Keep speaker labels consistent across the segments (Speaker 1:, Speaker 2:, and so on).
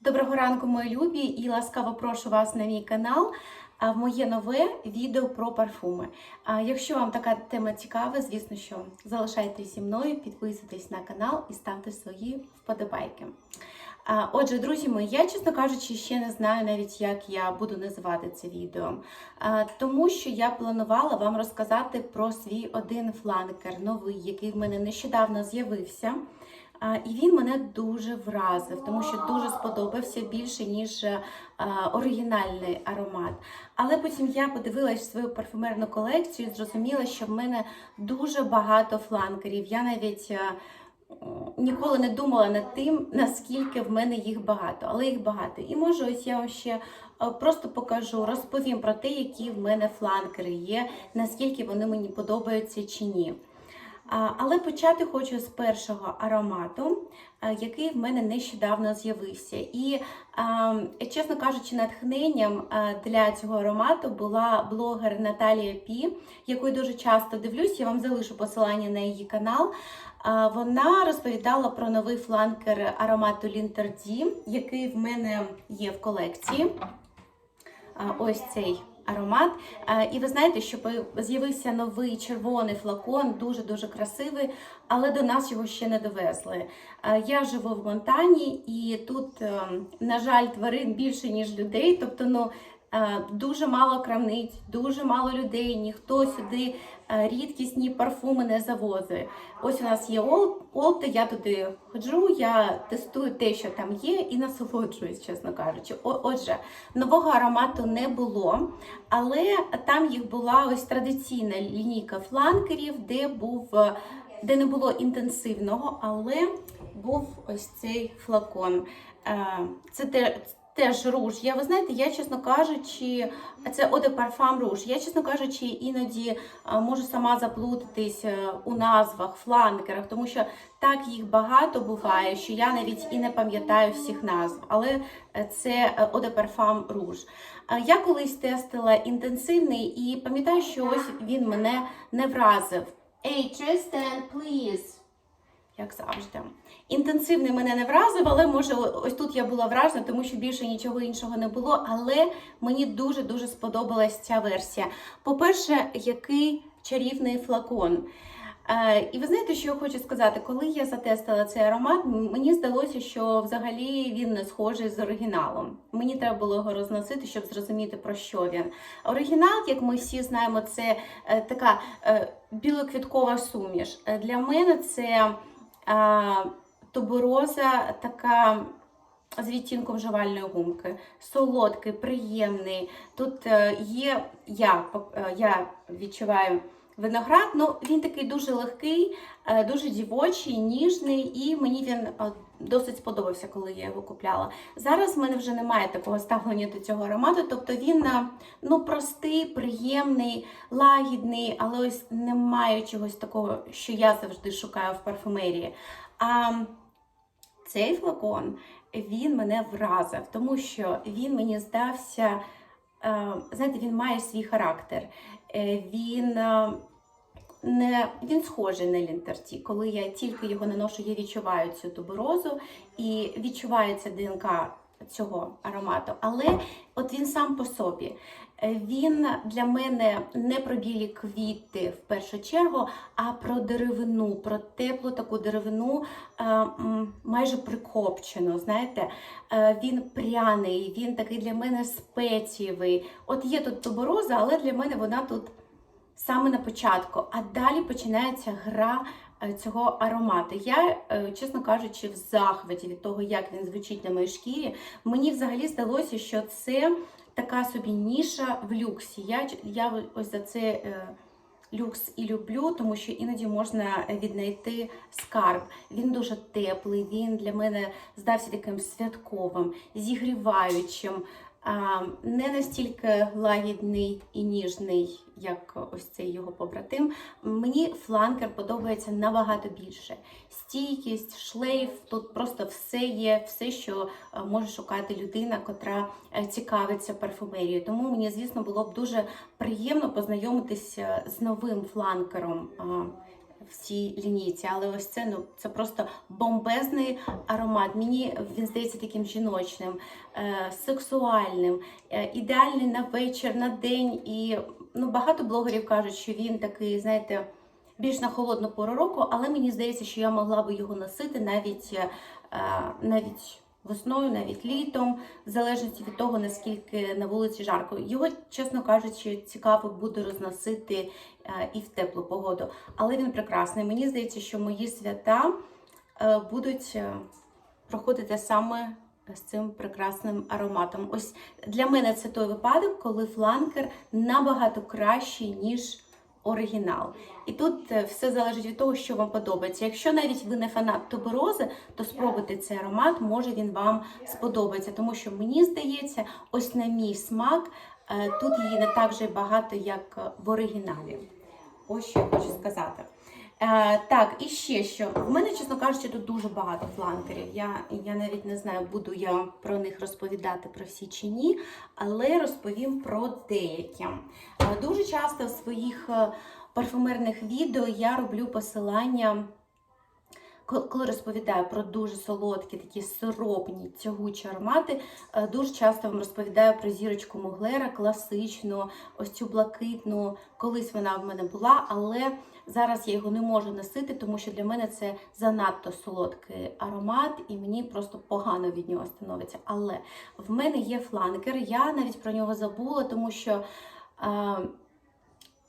Speaker 1: Доброго ранку, мої любі, і ласкаво прошу вас на мій канал. В моє нове відео про парфуми. Якщо вам така тема цікава, звісно, що залишайтесь зі мною, підписуйтесь на канал і ставте свої вподобайки. Отже, друзі мої, я, чесно кажучи, ще не знаю навіть, як я буду називати це відео, тому що я планувала вам розказати про свій один фланкер новий, який в мене нещодавно з'явився. І він мене дуже вразив, тому що дуже сподобався більше, ніж е, оригінальний аромат. Але потім я подивилась свою парфумерну колекцію і зрозуміла, що в мене дуже багато фланкерів. Я навіть е, ніколи не думала над тим, наскільки в мене їх багато, але їх багато. І може, ось я вам ще е, просто покажу, розповім про те, які в мене фланкери є, наскільки вони мені подобаються чи ні. Але почати хочу з першого аромату, який в мене нещодавно з'явився. І, чесно кажучи, натхненням для цього аромату була блогер Наталія Пі, яку я дуже часто дивлюсь. Я вам залишу посилання на її канал. Вона розповідала про новий фланкер аромату Лінтерді, який в мене є в колекції. Ось цей аромат. І ви знаєте, що з'явився новий червоний флакон, дуже-дуже красивий, але до нас його ще не довезли. Я живу в Монтані, і тут, е, на жаль, тварин більше, ніж людей. Тобто, ну. Е, Дуже мало крамниць, дуже мало людей, ніхто сюди е, рідкісні парфуми не завозить. Ось у нас є Ол- Олта, я туди ходжу, я тестую те, що там є, і насолоджуюсь, чесно кажучи. Отже, нового аромату не було, але там їх була ось традиційна лінійка фланкерів, де був е, де не було інтенсивного, але був ось цей флакон. Це те. Теж руж. Я ви знаєте, я чесно кажучи, це Оде Парфам руж. Я, чесно кажучи, іноді е, можу сама заплутатись е, у назвах, фланкерах, тому що так їх багато буває, що я навіть і не пам'ятаю всіх назв. Але е, це Оде Парфам руж. Е, Я колись тестила інтенсивний і пам'ятаю, що ось він мене не вразив. Hey, Tristan, please як завжди. Інтенсивний мене не вразив, але може ось тут я була вражена, тому що більше нічого іншого не було. Але мені дуже-дуже сподобалась ця версія. По-перше, який чарівний флакон. Е, І ви знаєте, що я хочу сказати? Коли я затестила цей аромат, мені здалося, що взагалі він не схожий з оригіналом. Мені треба було його розносити, щоб зрозуміти про що він. Оригінал, як ми всі знаємо, це е, така е, білоквіткова суміш. Для мене це тубероза така. З відтінком жувальної гумки, солодкий, приємний. Тут е, є, я, е, я відчуваю виноград, ну він такий дуже легкий, е, дуже дівочий, ніжний, і мені він досить сподобався, коли я його купляла. Зараз в мене вже немає такого ставлення до цього аромату, тобто він е, ну, простий, приємний, лагідний, але ось немає чогось такого, що я завжди шукаю в парфумерії. А цей флакон він мене вразив, тому що він мені здався, е, знаєте, він має свій характер. Е, Він не він схожий на лінтерті. Коли я тільки його наношу, я відчуваю цю туберозу і відчувається ДНК цього аромату. Але от він сам по собі. Е, Він для мене не про білі квіти в першу чергу, а про деревину, про теплу таку деревину, е, майже прикопчену. Знаєте, Е, він пряний, він такий для мене спецієвий. От є тут тубероза, але для мене вона тут саме на початку. А далі починається гра е, цього аромату. Я, е, чесно кажучи, в захваті від того, як він звучить на моїй шкірі. Мені взагалі здалося, що це така собі ніша в люксі. Я, я ось за це. е, Люкс і люблю, тому що іноді можна віднайти скарб. Він дуже теплий, він для мене здався таким святковим, зігріваючим, не настільки лагідний і ніжний, як ось цей його побратим. Мені фланкер подобається набагато більше. Стійкість, шлейф, тут просто все є, все, що е, може шукати людина, котра е, цікавиться парфумерією. Тому мені, звісно, було б дуже приємно познайомитися з новим фланкером в цій лінійці, але ось це ну це просто бомбезний аромат. Мені він здається таким жіночним, е, сексуальним, е, ідеальний на вечір, на день. І ну багато блогерів кажуть, що він такий, знаєте. Більш на холодну пору року, але мені здається, що я могла би його носити навіть е, навіть весною, навіть літом, в залежності від того, наскільки на вулиці жарко. Його, чесно кажучи, цікаво буде розносити е, і в теплу погоду. Але він прекрасний. Мені здається, що мої свята е, будуть е, проходити саме з цим прекрасним ароматом. Ось для мене це той випадок, коли фланкер набагато кращий, ніж оригінал. І тут е, все залежить від того, що вам подобається. Якщо навіть ви не фанат туберози, то спробуйте цей аромат, може він вам сподобається. Тому що мені здається, ось на мій смак е, тут її не так же багато, як в оригіналі. Ось що я хочу сказати. Е, так, і ще що. В мене, чесно кажучи, тут дуже багато фланкерів. Я, я навіть не знаю, буду я про них розповідати про всі чи ні, але розповім про деякі. Е, дуже часто в своїх е, парфумерних відео я роблю посилання. Ко- Коли розповідаю про дуже солодкі, такі сиропні, тягучі аромати, е, дуже часто вам розповідаю про зірочку Муглера, класичну, ось цю блакитну. Колись вона в мене була, але зараз я його не можу носити, тому що для мене це занадто солодкий аромат, і мені просто погано від нього становиться. Але в мене є фланкер, я навіть про нього забула, тому що. Е,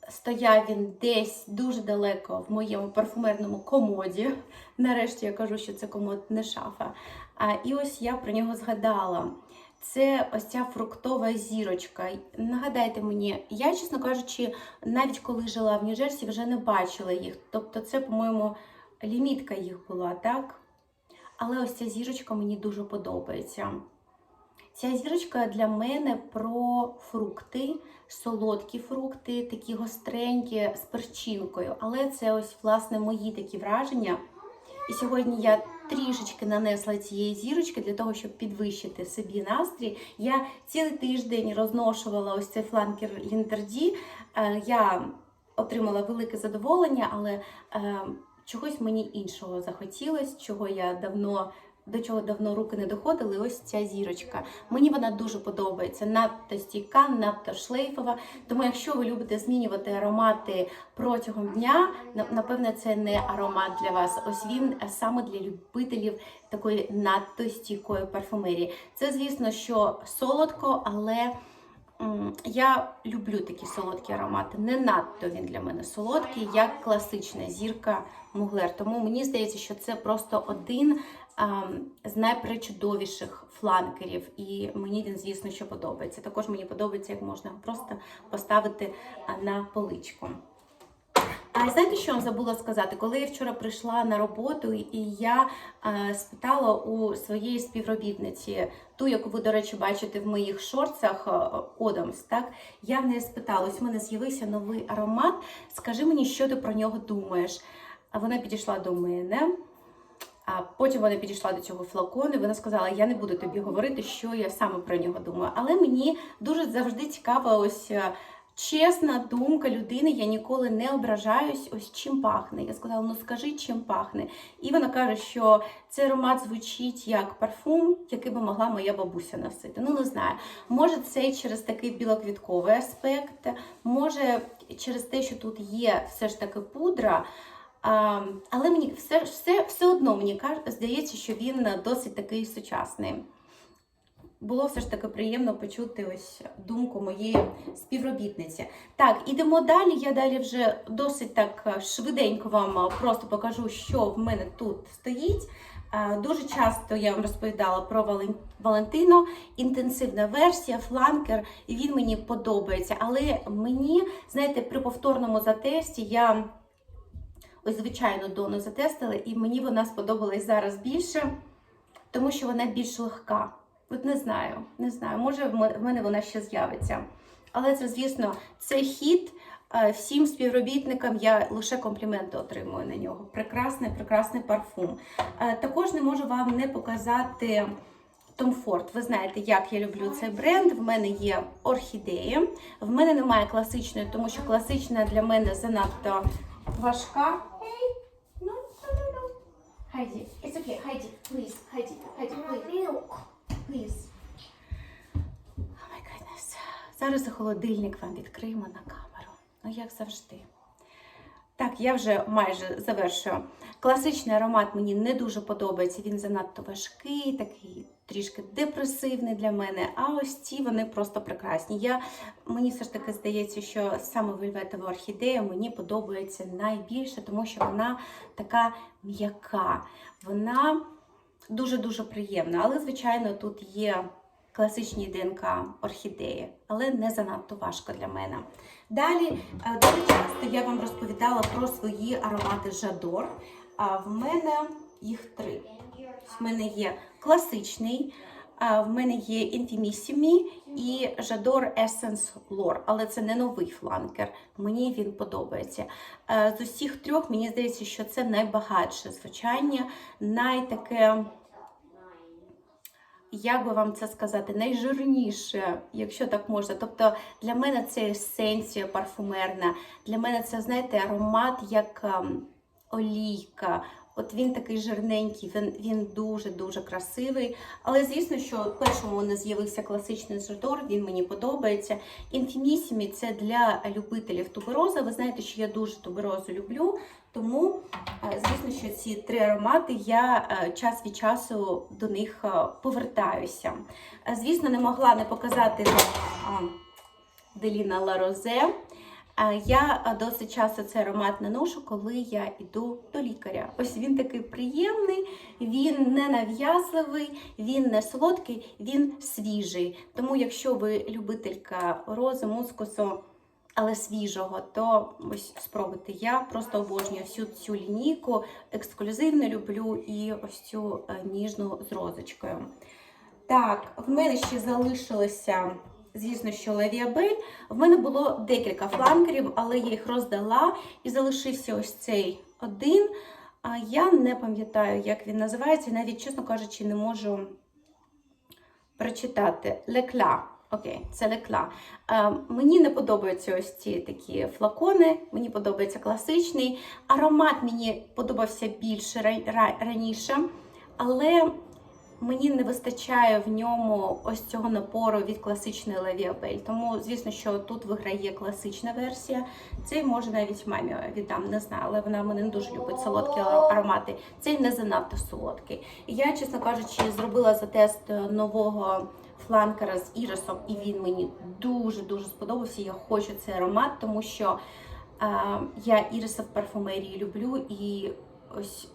Speaker 1: Стояв він десь дуже далеко в моєму парфумерному комоді. Нарешті я кажу, що це комод не шафа. А, і ось я про нього згадала. Це ось ця фруктова зірочка. Нагадайте мені, я, чесно кажучи, навіть коли жила в Нью-Джерсі, вже не бачила їх. Тобто, це, по-моєму, лімітка їх була, так? Але ось ця зірочка мені дуже подобається. Ця зірочка для мене про фрукти, солодкі фрукти, такі гостренькі з перчинкою. Але це ось, власне, мої такі враження. І сьогодні я трішечки нанесла цієї зірочки для того, щоб підвищити собі настрій. Я цілий тиждень розношувала ось цей фланкер Лінтерді. Е, Я отримала велике задоволення, але е, чогось мені іншого захотілось, чого я давно. До чого давно руки не доходили, ось ця зірочка. Мені вона дуже подобається. Надто стійка, надто шлейфова. Тому, якщо ви любите змінювати аромати протягом дня, напевне, це не аромат для вас. Ось він саме для любителів такої надто стійкої парфумерії. Це, звісно, що солодко, але я люблю такі солодкі аромати. Не надто він для мене солодкий, як класична зірка Муглер. Тому мені здається, що це просто один з найпричудовіших фланкерів, і мені він, звісно, що подобається. Також мені подобається, як можна просто поставити на поличку. А знаєте, що вам забула сказати? Коли я вчора прийшла на роботу, і я е, спитала у своєї співробітниці, ту, яку ви, до речі, бачите в моїх шорцах Одамс, так я в неї спитала: ось в мене з'явився новий аромат. Скажи мені, що ти про нього думаєш? А вона підійшла до мене. А потім вона підійшла до цього флакону. і Вона сказала: Я не буду тобі говорити, що я саме про нього думаю. Але мені дуже завжди цікава ось е, чесна думка людини. Я ніколи не ображаюсь, ось чим пахне. Я сказала: ну скажи, чим пахне. І вона каже, що цей аромат звучить як парфум, який би могла моя бабуся носити. Ну не знаю. Може, це через такий білоквітковий аспект, може через те, що тут є все ж таки пудра. Але мені все, все, все одно мені здається, що він досить такий сучасний. Було все ж таки приємно почути ось думку моєї співробітниці. Так, ідемо далі. Я далі вже досить так швиденько вам просто покажу, що в мене тут стоїть. Дуже часто я вам розповідала про Вален- Валентино, інтенсивна версія, фланкер, і він мені подобається. Але мені, знаєте, при повторному затесті я ось звичайно дону затестила, і мені вона сподобалась зараз більше, тому що вона більш легка. От не знаю, не знаю, може в мене вона ще з'явиться. Але це, звісно, це хід. Всім співробітникам я лише компліменти отримую на нього. Прекрасний, прекрасний парфум. Також не можу вам не показати Tom Ford. Ви знаєте, як я люблю цей бренд. В мене є орхідея. В мене немає класичної, тому що класична для мене занадто важка. Hey, no, no, no, no. Heidi, it's okay. Heidi, please. Heidi, Heidi, please. Please. Oh my goodness. Зараз холодильник вам відкриємо на камеру. Ну, як завжди. Так, я вже майже завершую. Класичний аромат мені не дуже подобається. Він занадто важкий, такий трішки депресивний для мене. А ось ці вони просто прекрасні. Я, мені все ж таки здається, що саме вельветова орхідея мені подобається найбільше, тому що вона така м'яка. Вона дуже-дуже приємна. Але, звичайно, тут є класичні ДНК орхідеї, але не занадто важко для мене. Далі, е, дуже часто я вам розповідала про свої аромати Жадор. А в мене їх три. В мене є класичний, в мене є Intimissimi і Жадор Essence Lore, але це не новий фланкер. Мені він подобається. Е, З усіх трьох мені здається, що це найбагатше звучання, найтаке як би вам це сказати, найжирніше, якщо так можна. Тобто для мене це есенція парфумерна. Для мене це, знаєте, аромат як ем, олійка. От він такий жирненький, він, він дуже-дуже красивий. Але звісно, що першому мене з'явився класичний Жадор, він мені подобається. Інфімісімі це для любителів тубероза. Ви знаєте, що я дуже туберозу люблю. Тому, е, звісно, що ці три аромати я е, час від часу до них е, повертаюся. Звісно, не могла не показати Деліна Ларозе. Я досить часто цей аромат наношу, коли я йду до лікаря. Ось він такий приємний, він не нав'язливий, він не солодкий, він свіжий. Тому, якщо ви любителька рози, мускусу, але свіжого, то ось спробуйте. Я просто обожнюю всю цю лінійку, ексклюзивно люблю і ось цю е, ніжну з розочкою. Так, в мене ще залишилося, звісно, що Левіабель. В мене було декілька фланкерів, але я їх роздала і залишився ось цей один. А я не пам'ятаю, як він називається, навіть, чесно кажучи, не можу прочитати. Лекла. Окей, це лекла. Е, мені не подобаються ось ці такі флакони, мені подобається класичний. Аромат мені подобався більше ра- ра- раніше, але мені не вистачає в ньому ось цього напору від класичної Лавіабель. Тому, звісно, що тут виграє класична версія. Цей може навіть мамі віддам, не знаю, але вона мене не дуже любить солодкі аромати. Цей не занадто солодкий. Я, чесно кажучи, зробила за тест е, нового фланкера з ірисом, і він мені дуже-дуже сподобався. Я хочу цей аромат, тому що е, я іриса в парфумерії люблю і ось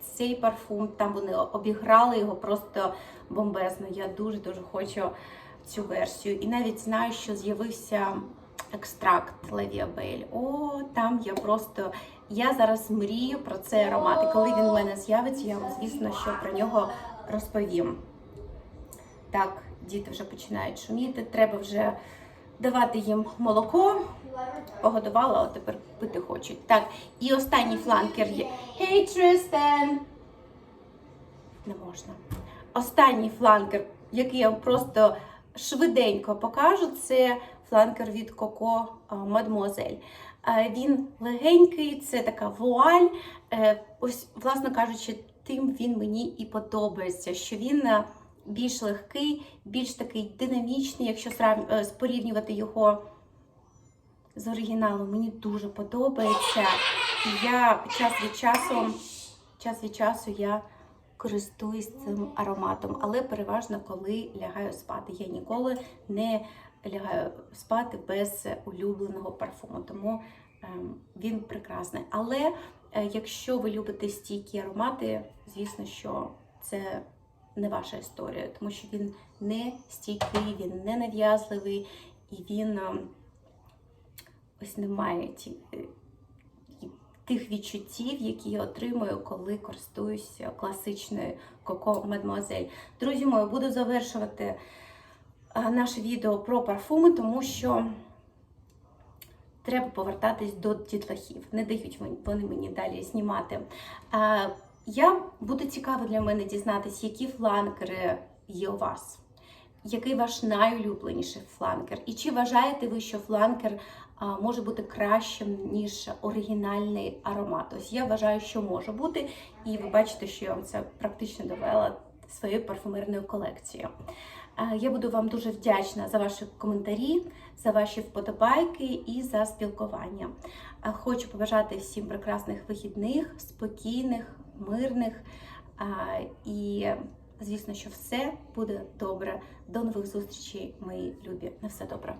Speaker 1: цей парфум, там вони обіграли його просто бомбезно. Я дуже-дуже хочу цю версію. І навіть знаю, що з'явився екстракт Лавіабель. О, там я просто. Я зараз мрію про цей аромат. І коли він в мене з'явиться, я вам, звісно, що про нього розповім. Так, діти вже починають шуміти, треба вже давати їм молоко. Погодувала, а тепер пити хочуть. Так, і останній фланкер є. Hey, Tristan! Не можна. Останній фланкер, який я вам просто швиденько покажу, це фланкер від Mademoiselle. Е, Він легенький, це така вуаль. Е, Ось, власне кажучи, тим він мені і подобається, що він е, більш легкий, більш такий динамічний, якщо е, порівнювати його з оригіналом. Мені дуже подобається. Я час від часу, час від часу я користуюсь цим ароматом, але переважно коли лягаю спати. Я ніколи не лягаю спати без улюбленого парфуму, тому ем, він прекрасний. Але е, якщо ви любите стійкі аромати, звісно, що це не ваша історія, тому що він не стійкий, він не нав'язливий і він ем, ось немає ті, е, тих відчуттів, які я отримую, коли користуюся класичною Coco Mademoiselle. Друзі мої, буду завершувати е, наше відео про парфуми, тому що треба повертатись до дітлахів. Не дають вони мені далі знімати. Е, Я буде цікаво для мене дізнатися, які фланкери є у вас. Який ваш найулюбленіший фланкер? І чи вважаєте ви, що фланкер може бути кращим, ніж оригінальний аромат? Ось я вважаю, що може бути, і ви бачите, що я вам це практично довела своєю парфумерною колекцією. Е, Я буду вам дуже вдячна за ваші коментарі, за ваші вподобайки і за спілкування. Е, Хочу побажати всім прекрасних вихідних, спокійних, мирних е, і, звісно, що все буде добре. До нових зустрічей, мої любі. На все добре.